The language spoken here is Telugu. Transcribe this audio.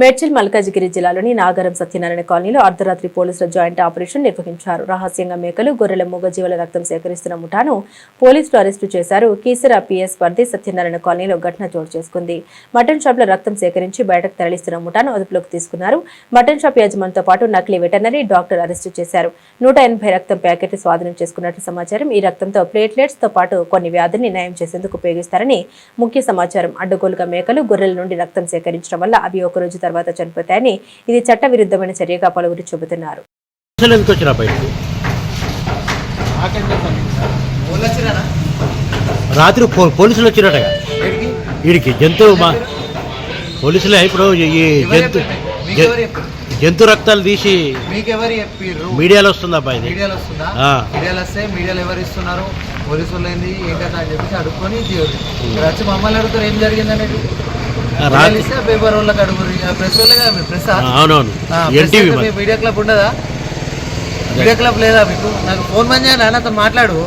మేడ్చల్ మల్కాజిగిరి జిల్లాలోని నాగరం సత్యనారాయణ కాలనీలో అర్ధరాత్రి పోలీసుల జాయింట్ ఆపరేషన్ నిర్వహించారు. రహస్యంగా మేకలు గొర్రెల మూగజీవుల రక్తం సేకరిస్తున్న ముఠాను పోలీసులు అరెస్టు చేశారు. కీసర పిఎస్ పరిధి సత్యనారాయణ కాలనీలో ఘటన చోటు చేసుకుంది. మటన్ షాప్లో రక్తం సేకరించి బయటకు తరలిస్తున్న ముఠాను అదుపులోకి తీసుకున్నారు. మటన్ షాప్ యజమానితో పాటు నకిలీ వెటర్నరీ డాక్టర్ అరెస్టు చేశారు. నూట ఎనభై రక్తం ప్యాకెట్ స్వాధీనం చేసుకున్నట్లు సమాచారం. ఈ రక్తంతో ప్లేట్లెట్స్తో పాటు కొన్ని వ్యాధుల్ని నయం చేసేందుకు ఉపయోగిస్తారని ముఖ్య సమాచారం. అడ్డగోలుగా మేకలు గొర్రెల నుండి రక్తం సేకరించడం వల్ల అవి ఒకరోజు తర్వాత చనిపోతాయని ఇది చట్ట విరుద్ధమైన చర్యగా పలువురు చెబుతున్నారు. రాత్రి పో- పోలీసులు వచ్చినట్టుగా వీడికి జంతువు మా పోలీసులే ఇప్పుడు ఈ- జంతు జంతు రక్తాలు తీసి మీడియాలో వస్తుంది అబ్బాయి మీడియాలో వస్తుందా? ఆ. మీడియాలో వస్తే మీడియాలో ఎవరు ఇస్తున్నారు? పోలీసు వాళ్ళు ఏంది? ఏం కదా అని చెప్పేసి అడుక్కొని వచ్చి మమ్మల్ని అడుగుతారు ఏం జరిగింది అనేది? పేపర్ వాళ్ళకి అడుగురు ప్రెస్ వాళ్ళే కదా మీరు ప్రెస్ ఆ, అవునవును ఎన్టీవీ మీడియా క్లబ్ ఉండదా? మీడియా క్లబ్ లేదా మీకు? నాకు ఫోన్ పని చేయాలి నాన్నతో మాట్లాడు.